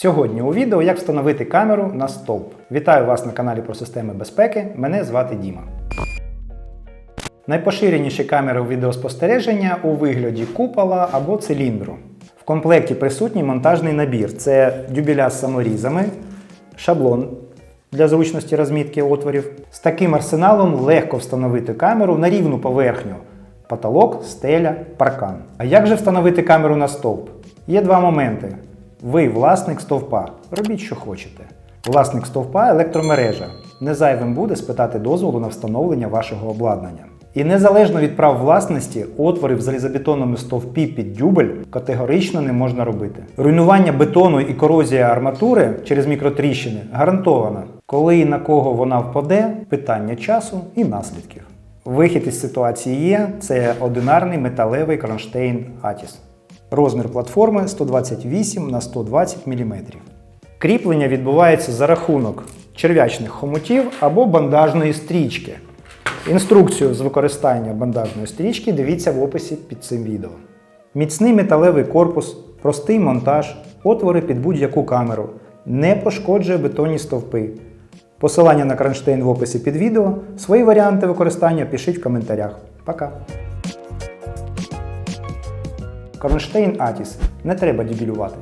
Сьогодні у відео як встановити камеру на стовп. Вітаю вас на каналі про системи безпеки. Мене звати Діма. Найпоширеніші камери у відеоспостереження у вигляді купола або циліндру. В комплекті присутній монтажний набір. Це дюбеля з саморізами, шаблон для зручності розмітки отворів. З таким арсеналом легко встановити камеру на рівну поверхню. Потолок, стеля, паркан. А як же встановити камеру на стовп? Є два моменти. Ви власник стовпа. Робіть, що хочете. Власник стовпа електромережа. Не зайвим буде спитати дозволу на встановлення вашого обладнання. І незалежно від прав власності, отвори в залізобетонному стовпі під дюбель категорично не можна робити. Руйнування бетону і корозія арматури через мікротріщини гарантована. Коли і на кого вона впаде, питання часу і наслідків. Вихід із ситуації є це одинарний металевий кронштейн Атіс. Розмір платформи 128 на 120 мм. Кріплення відбувається за рахунок черв'ячних хомутів або бандажної стрічки. Інструкцію з використання бандажної стрічки дивіться в описі під цим відео. Міцний металевий корпус, простий монтаж, отвори під будь-яку камеру, не пошкоджує бетонні стовпи. Посилання на кронштейн в описі під відео. Свої варіанти використання пишіть в коментарях. Пока! Кронштейн Атіс. Не треба дебілювати.